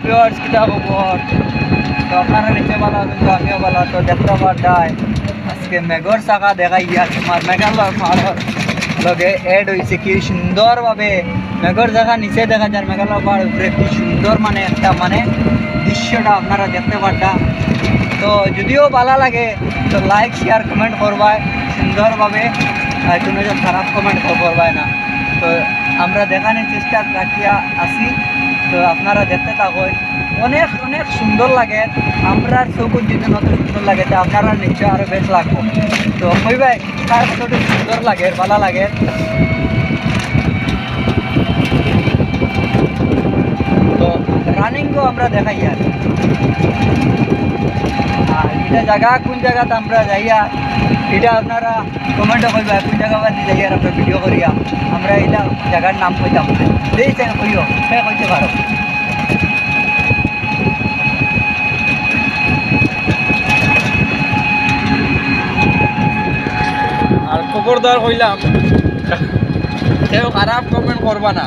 Viewers কিতা খবর তো আপনারা নিচে ভালো আছেন তো আমিও ভালো তো দেখতে পারতাই আজকে মেঘর চাকা দেখাই গিয়া তোমার মেঘালয় পাহাড়ের লগে এড হয়েছে কি সুন্দরভাবে মেঘর জায়গা নিচে দেখা যায় মেঘালয় পাহাড় উপরে কি সুন্দর মানে একটা মানে দৃশ্যটা আপনারা দেখতে পারতাম তো যদিও ভালো লাগে তো লাইক শেয়ার কমেন্ট করবাই সুন্দরভাবে আর কোনো যে খারাপ কমেন্ট করবাই না তো আমরা দেখানোর চেষ্টা রাখিয়া আসি তো আপনারা দেখতে থাকুন। অনেক অনেক সুন্দর লাগে। আমরা চৌকুন যদি অত সুন্দর লাগে, তো আপনারা নিশ্চয় আরও বেশ লাগবো। তো কই ভাই, তার কতটুকু সুন্দর লাগে, ভালো লাগে। তো রানিংও আমরা দেখাই আর। এটা জায়গা, কোন জায়গাতে আমরা যাইয়া, এটা আপনারা কমেন্টে কইবা কোন জায়গা বাদি যাইয়া আমরা ভিডিও করিয়া আমরা এটা জায়গার নাম কইতাম। দিয়েছেন কইও সে কইতে পারো। আর খবরদার হইলাম। কেউ খারাপ কমেন্ট করবা না।